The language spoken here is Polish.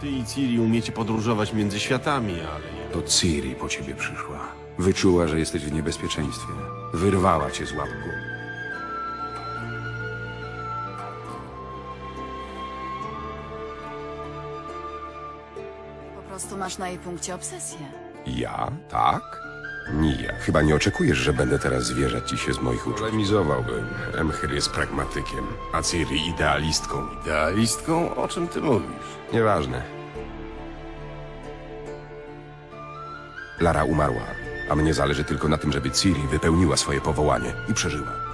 Ty i Ciri umiecie podróżować między światami, ale nie... To Ciri po ciebie przyszła. Wyczuła, że jesteś w niebezpieczeństwie. Wyrwała cię z łapku. Po prostu masz na jej punkcie obsesję. Ja? Tak? Nija. Chyba nie oczekujesz, że będę teraz zwierzać ci się z moich uczuć. Polemizowałbym. Emhyr jest pragmatykiem, a Ciri idealistką. Idealistką? O czym ty mówisz? Nieważne. Lara umarła, a mnie zależy tylko na tym, żeby Ciri wypełniła swoje powołanie i przeżyła.